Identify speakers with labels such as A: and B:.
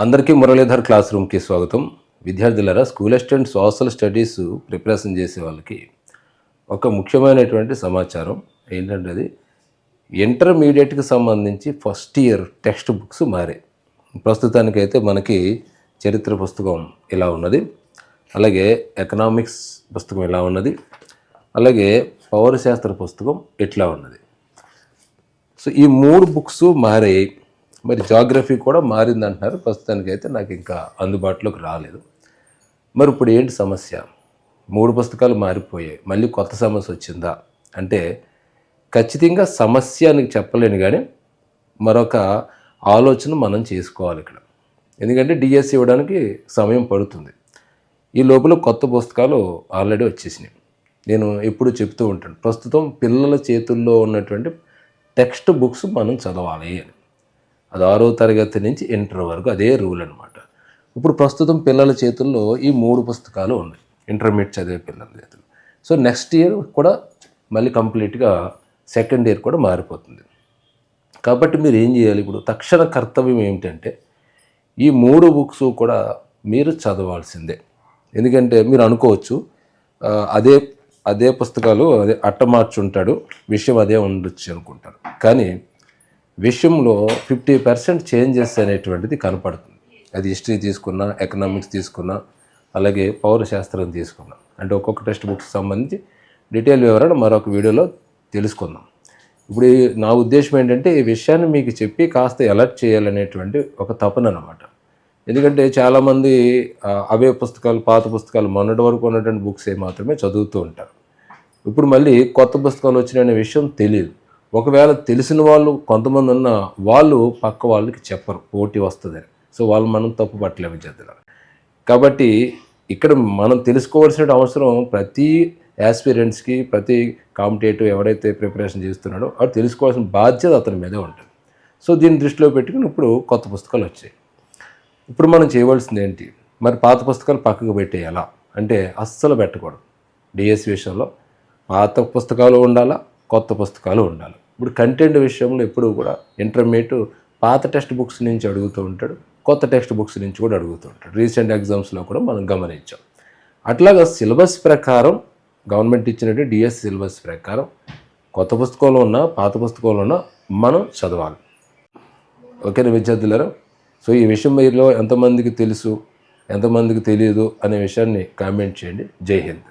A: అందరికీ మురళీధర్ క్లాస్ రూమ్కి స్వాగతం. విద్యార్థులారా school assistant social studies preparation చేసే వాళ్ళకి ఒక ముఖ్యమైనటువంటి సమాచారం ఏంటంటే అది ఇంటర్మీడియట్కి సంబంధించి ఫస్ట్ ఇయర్ టెక్స్ట్ బుక్స్ మారాయి ప్రస్తుతానికైతే మనకి చరిత్ర పుస్తకం ఇలా ఉన్నది. అలాగే ఎకనామిక్స్ పుస్తకం ఇలా ఉన్నది. అలాగే పౌరశాస్త్ర పుస్తకం ఇట్లా ఉన్నది. సో ఈ మూడు బుక్స్ మారాయి. మరి జాగ్రఫీ కూడా మారింది అంటున్నారు ప్రస్తుతానికి అయితే నాకు ఇంకా అందుబాటులోకి రాలేదు. మరి ఇప్పుడు ఏంటి సమస్య? మూడు పుస్తకాలు మారిపోయాయి. మళ్ళీ కొత్త సమస్య వచ్చిందా? అంటే ఖచ్చితంగా సమస్య అని చెప్పలేను కానీ మరొక ఆలోచన మనం చేసుకోవాలి ఇక్కడ. ఎందుకంటే డిఎస్సి ఇవ్వడానికి సమయం పడుతుంది. ఈ లోపల కొత్త పుస్తకాలు ఆల్రెడీ వచ్చేసినాయి. నేను ఎప్పుడు చెప్తూ ఉంటాను. ప్రస్తుతం పిల్లల చేతుల్లో ఉన్నటువంటి టెక్స్ట్ బుక్స్ మనం చదవాలి అని. అది ఆరో తరగతి నుంచి ఇంటర్ వరకు అదే రూల్ అనమాట ఇప్పుడు ప్రస్తుతం పిల్లల చేతుల్లో ఈ మూడు పుస్తకాలు ఉన్నాయి. ఇంటర్మీడియట్ చదివే పిల్లల చేతుల్లో. సో నెక్స్ట్ ఇయర్ కూడా మళ్ళీ కంప్లీట్గా సెకండ్ ఇయర్ కూడా మారిపోతుంది. కాబట్టి మీరు ఏం చేయాలి ఇప్పుడు? తక్షణ కర్తవ్యం ఏమిటంటే ఈ మూడు బుక్స్ కూడా మీరు చదవాల్సిందే. ఎందుకంటే మీరు అనుకోవచ్చు అదే అదే పుస్తకాలు అదే అట్ట మార్చుంటాడు విషయం అదే ఉండొచ్చు అనుకుంటారు. కానీ విషయంలో ఫిఫ్టీ పర్సెంట్ చేంజెస్ అనేటువంటిది కనపడుతుంది. అది హిస్టరీ తీసుకున్నా ఎకనామిక్స్ తీసుకున్నా అలాగే పౌరశాస్త్రం తీసుకున్నా. అంటే ఒక్కొక్క టెక్స్ట్ బుక్స్ సంబంధించి డీటెయిల్ వివరణ మరొక వీడియోలో తెలుసుకుందాం. ఇప్పుడు నా ఉద్దేశం ఏంటంటే ఈ విషయాన్ని మీకు చెప్పి కాస్త అలర్ట్ చేయాలనేటువంటి ఒక తపన అనమాట ఎందుకంటే చాలామంది అవే పుస్తకాలు పాత పుస్తకాలు మొన్నటి వరకు ఉన్నటువంటి బుక్స్ మాత్రమే చదువుతూ ఉంటారు. ఇప్పుడు మళ్ళీ కొత్త పుస్తకాలు వచ్చినాయనే విషయం తెలియదు ఒకవేళ తెలిసిన వాళ్ళు కొంతమంది ఉన్న వాళ్ళు పక్క వాళ్ళకి చెప్పరు పోటీ వస్తుందని. సో వాళ్ళు మనం తప్పు పట్టలేము చేద్దాం కాబట్టి ఇక్కడ మనం తెలుసుకోవాల్సిన అవసరం ప్రతి యాస్పిరెంట్స్కి ప్రతి కాంపిటేటివ్ ఎవరైతే ప్రిపరేషన్ చేస్తున్నాడో వాడు తెలుసుకోవాల్సిన బాధ్యత అతని మీదే ఉంటుంది. సో దీన్ని దృష్టిలో పెట్టుకుని ఇప్పుడు కొత్త పుస్తకాలు వచ్చాయి. ఇప్పుడు మనం చేయవలసింది ఏంటి? మరి పాత పుస్తకాలు పక్కకు పెట్టేయాలా? అంటే అస్సలు పెట్టకూడదు. డిఎస్సి విషయంలో పాత పుస్తకాలు ఉండాలా? కొత్త పుస్తకాలు ఉండాలి. ఇప్పుడు కంటెంట్ విషయంలో ఎప్పుడూ కూడా ఇంటర్మీడియట్ పాత టెక్స్ట్ బుక్స్ నుంచి అడుగుతూ ఉంటాడు కొత్త టెక్స్ట్ బుక్స్ నుంచి కూడా అడుగుతూ ఉంటాడు. రీసెంట్ ఎగ్జామ్స్లో కూడా మనం గమనించాం. అట్లాగా సిలబస్ ప్రకారం గవర్నమెంట్ ఇచ్చినట్టు డిఎస్ సిలబస్ ప్రకారం కొత్త పుస్తకంలో ఉన్న పాత పుస్తకంలో ఉన్న మనం చదవాలి. ఓకేనా విద్యార్థులరా? సో ఈ విషయం మీలో ఎంతమందికి తెలుసు ఎంతమందికి తెలియదు అనే విషయాన్ని కామెంట్ చేయండి. జై హింద్.